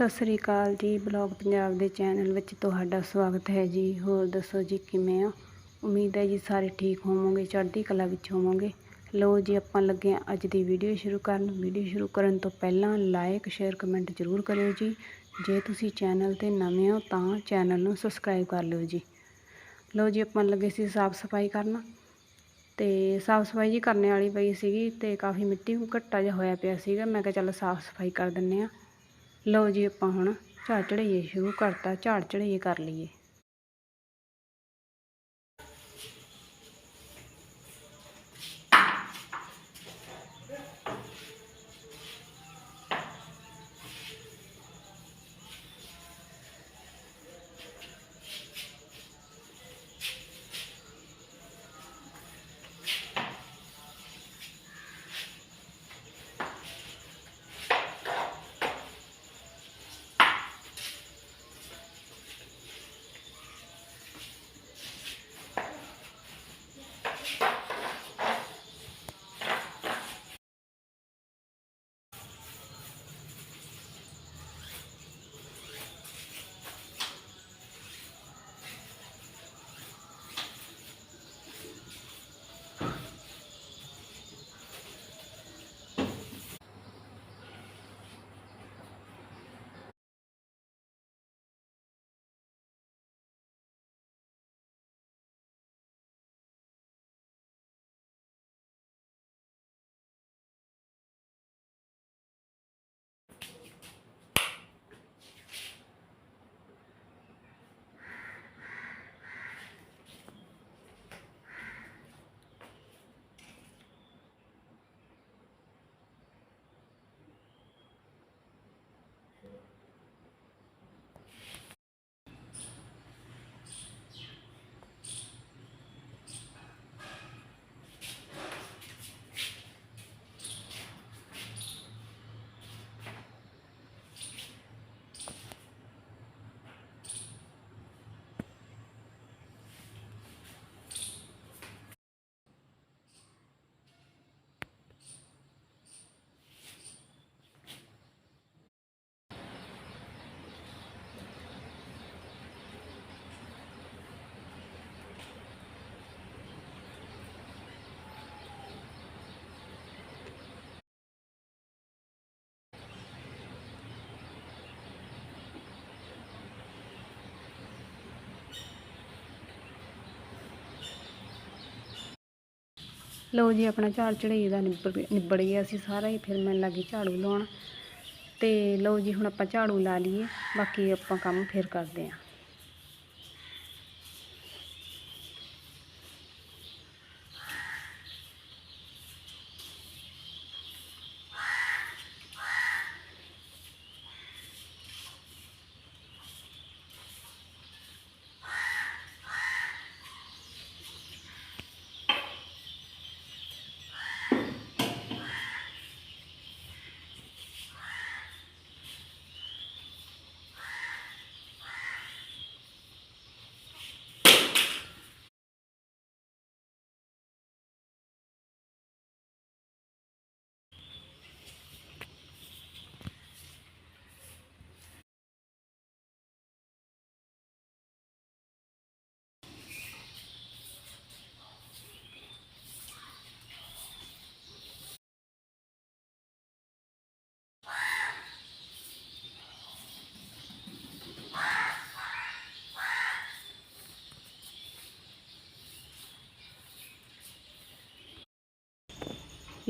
ਸਤਿ ਸ੍ਰੀ ਅਕਾਲ ਜੀ, ਬਲੌਗ ਪੰਜਾਬ ਦੇ ਚੈਨਲ ਵਿੱਚ ਤੁਹਾਡਾ ਸਵਾਗਤ ਹੈ ਜੀ। ਹੋਰ ਦੱਸੋ ਜੀ, ਕਿਵੇਂ ਆ? ਉਮੀਦ ਹੈ ਜੀ ਸਾਰੇ ਠੀਕ ਹੋਵੋਗੇ, ਚੜ੍ਹਦੀ ਕਲਾ ਵਿੱਚ ਹੋਵੋਗੇ। ਲੋ ਜੀ, ਆਪਾਂ ਲੱਗੇ ਹਾਂ ਅੱਜ ਦੀ ਵੀਡੀਓ ਸ਼ੁਰੂ ਕਰਨ। ਵੀਡੀਓ ਸ਼ੁਰੂ ਕਰਨ ਤੋਂ ਪਹਿਲਾਂ ਲਾਈਕ ਸ਼ੇਅਰ ਕਮੈਂਟ ਜ਼ਰੂਰ ਕਰਿਓ ਜੀ। ਜੇ ਤੁਸੀਂ ਚੈਨਲ ਤੇ ਨਵੇਂ ਹੋ ਤਾਂ ਚੈਨਲ ਨੂੰ ਸਬਸਕ੍ਰਾਈਬ ਕਰ ਲਿਓ ਜੀ। ਲੋ ਜੀ, ਆਪਾਂ ਲੱਗੇ ਸੀ ਸਾਫ਼ ਸਫ਼ਾਈ ਕਰਨ ਤੇ ਸਾਫ਼ ਸਫ਼ਾਈ ਜੀ ਕਰਨ ਵਾਲੀ ਪਈ ਸੀਗੀ ਤੇ ਕਾਫੀ ਮਿੱਟੀ ਘੱਟਾ ਜਿਹਾ ਹੋਇਆ ਪਿਆ ਸੀਗਾ। ਮੈਂ ਕਿਹਾ ਚੱਲ ਸਾਫ਼ ਸਫ਼ਾਈ ਕਰ ਦਿੰਨੇ ਆ। ਲਓ ਜੀ ਆਪਾਂ ਹੁਣ ਝਾੜ ਚੜਾਈਏ ਸ਼ੁਰੂ ਕਰਤਾ ਝਾੜ ਚੜਾਈਏ ਕਰ ਲਈਏ। ਲਓ ਜੀ, ਆਪਣਾ ਝਾੜ ਚੜਾਈ ਦਾ ਨਿਬੜ ਨਿਬੜ ਗਿਆ ਸੀ ਸਾਰਾ ਹੀ, ਫਿਰ ਮੈਂ ਲੱਗੀ ਝਾੜੂ ਲਾਉਣ। ਤੇ ਲਓ ਜੀ, ਹੁਣ ਆਪਾਂ ਝਾੜੂ ਲਾ ਲਈਏ, ਬਾਕੀ ਆਪਾਂ ਕੰਮ ਫਿਰ ਕਰਦੇ ਆਂ।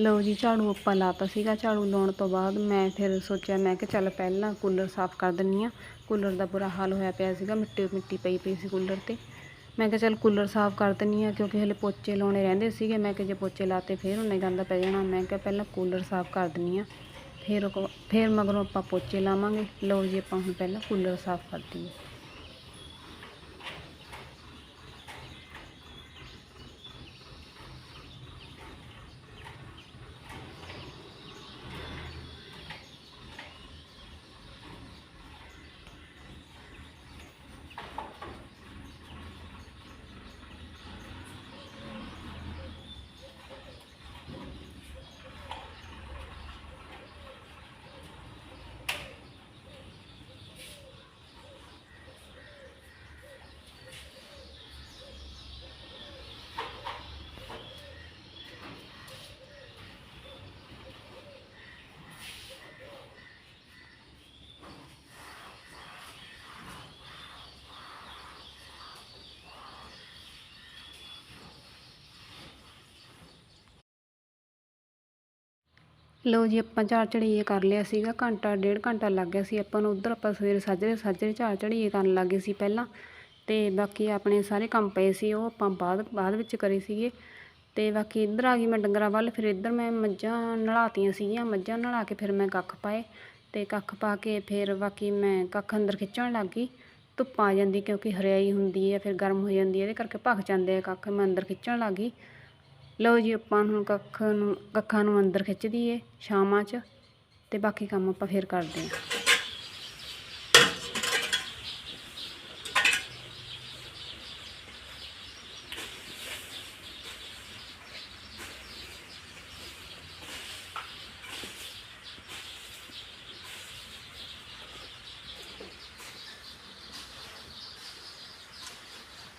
ਲਓ ਜੀ, ਝਾੜੂ ਆਪਾਂ ਲਾਤਾ ਸੀਗਾ, ਝਾੜੂ ਲਾਉਣ ਤੋਂ ਬਾਅਦ ਮੈਂ ਫਿਰ ਸੋਚਿਆ, ਮੈਂ ਕਿ ਚੱਲ ਪਹਿਲਾਂ ਕੂਲਰ ਸਾਫ਼ ਕਰ ਦਿੰਨੀ ਆ। ਕੂਲਰ ਦਾ ਬੁਰਾ ਹਾਲ ਹੋਇਆ ਪਿਆ ਸੀਗਾ, ਮਿੱਟੀ ਮਿੱਟੀ ਪਈ ਪਈ ਸੀ ਕੂਲਰ ਤੇ। ਮੈਂ ਕਿਹਾ ਚੱਲ ਕੂਲਰ ਸਾਫ਼ ਕਰ ਦਿੰਨੀ ਆ, ਕਿਉਂਕਿ ਹਲੇ ਪੋਚੇ ਲਾਉਣੇ ਰਹਿੰਦੇ ਸੀਗੇ। ਮੈਂ ਕਿਹਾ ਜੇ ਪੋਚੇ ਲਾਤੇ ਫਿਰ ਉਹਨੇ ਗੰਦਾ ਪੈ ਜਾਣਾ। ਮੈਂ ਕਿਹਾ ਪਹਿਲਾਂ ਕੂਲਰ ਸਾਫ਼ ਕਰ ਦਿੰਨੀ ਆ। ਫਿਰ ਉਹ- ਫਿਰ ਮਗਰੋਂ ਆਪਾਂ ਪੋਚੇ ਲਾਵਾਂਗੇ। ਲਓ ਜੀ, ਆਪਾਂ ਹੁਣ ਪਹਿਲਾਂ ਕੂਲਰ ਸਾਫ਼ ਕਰ ਦਈਏ। ਲਓ ਜੀ, ਆਪਾਂ ਝਾੜ ਝੜੀਏ ਕਰ ਲਿਆ ਸੀਗਾ, ਘੰਟਾ, ਡੇਢ ਘੰਟਾ ਲੱਗ ਗਿਆ ਸੀ, ਆਪਾਂ ਨੂੰ ਉਧਰ ਆਪਾਂ ਸਵੇਰੇ ਸਾਜਰੇ ਸਾਜਰੇ ਝਾੜ ਝੜੀਏ ਕਰਨ ਲੱਗੇ ਸੀ ਪਹਿਲਾਂ। ਤੇ ਬਾਕੀ ਆਪਣੇ ਸਾਰੇ ਕੰਮ ਪਏ ਸੀ, ਉਹ ਆਪਾਂ ਬਾਅਦ ਬਾਅਦ ਵਿੱਚ ਕਰੇ ਸੀਗੇ। ਤੇ ਬਾਕੀ ਇੱਧਰ ਆ ਗਈ ਮੈਂ ਡੰਗਰਾਂ ਵੱਲ, ਫਿਰ ਇੱਧਰ ਮੈਂ ਮੱਝਾਂ ਨਲਾਤੀਆਂ ਸੀਗੀਆਂ, ਮੱਝਾਂ ਨਲਾ ਕੇ ਫਿਰ ਮੈਂ ਕੱਖ ਪਾਏ। ਤੇ ਕੱਖ ਪਾ ਕੇ ਫਿਰ ਬਾਕੀ ਮੈਂ ਕੱਖ ਅੰਦਰ ਖਿੱਚਣ ਲੱਗ ਗਈ। ਧੁੱਪ ਆ ਜਾਂਦੀ ਕਿਉਂਕਿ ਹਰਿਆਈ ਹੁੰਦੀ ਹੈ, ਫਿਰ ਗਰਮ ਹੋ ਜਾਂਦੀ ਹੈ, ਇਹਦੇ ਕਰਕੇ ਭੱਖ ਜਾਂਦੇ ਆ ਕੱਖ, ਮੈਂ ਅੰਦਰ ਖਿੱਚਣ ਲੱਗ ਗਈ। ਲਓ ਜੀ ਆਪਾਂ ਹੁਣ ਕੱਖ ਨੂੰ ਕੱਖਾਂ ਨੂੰ ਅੰਦਰ ਖਿੱਚ ਦਈਏ ਛਾਵਾਂ 'ਚ ਤੇ ਬਾਕੀ ਕੰਮ ਆਪਾਂ ਫਿਰ ਕਰਦੇ ਹਾਂ।